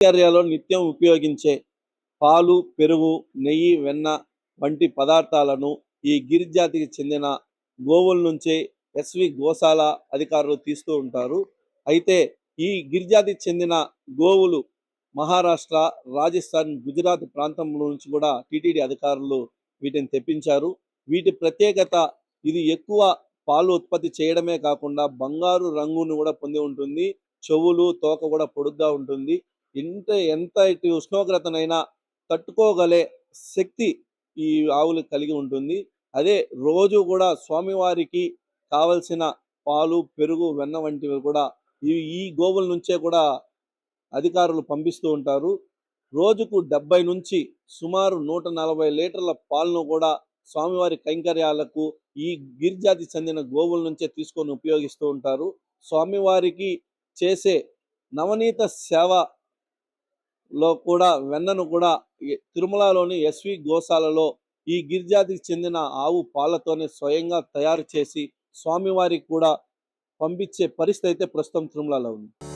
దినచర్యలో నిత్యం ఉపయోగించే పాలు పెరుగు నెయ్యి వెన్న వంటి పదార్థాలను ఈ గిరిజాతికి చెందిన గోవుల నుంచే ఎస్వి గోశాల అధికారులు తీస్తూ ఉంటారు. అయితే ఈ గిరిజాతికి చెందిన గోవులు మహారాష్ట్ర రాజస్థాన్ గుజరాత్ ప్రాంతం నుంచి కూడా టీటీడీ అధికారులు వీటిని తెప్పించారు. వీటి ప్రత్యేకత ఇది ఎక్కువ పాలు ఉత్పత్తి చేయడమే కాకుండా బంగారు రంగును కూడా పొంది ఉంటుంది. చెవులు తోక కూడా పొడుగ్గా ఉంటుంది. ఎంత ఎంత ఇటు ఉష్ణోగ్రతనైనా తట్టుకోగలే శక్తి ఈ ఆవులు కలిగి ఉంటుంది. అదే రోజు కూడా స్వామివారికి కావలసిన పాలు పెరుగు వెన్న వంటివి కూడా ఈ ఈ గోవుల నుంచే కూడా అధికారులు పంపిస్తూ ఉంటారు. రోజుకు డెబ్బై నుంచి సుమారు నూట నలభై లీటర్ల పాలను కూడా స్వామివారి కైంకర్యాలకు ఈ గిరిజాతి చెందిన గోవుల నుంచే తీసుకొని ఉపయోగిస్తూ ఉంటారు. స్వామివారికి చేసే నవనీత సేవ లో కూడా వెన్నను కూడా తిరుమలలోని ఎస్వి గోశాలలో ఈ గిరిజాతికి చెందిన ఆవు పాలతోనే స్వయంగా తయారు చేసి స్వామివారికి కూడా పంపించే పరిస్థితి అయితే ప్రస్తుతం తిరుమలలో ఉంది.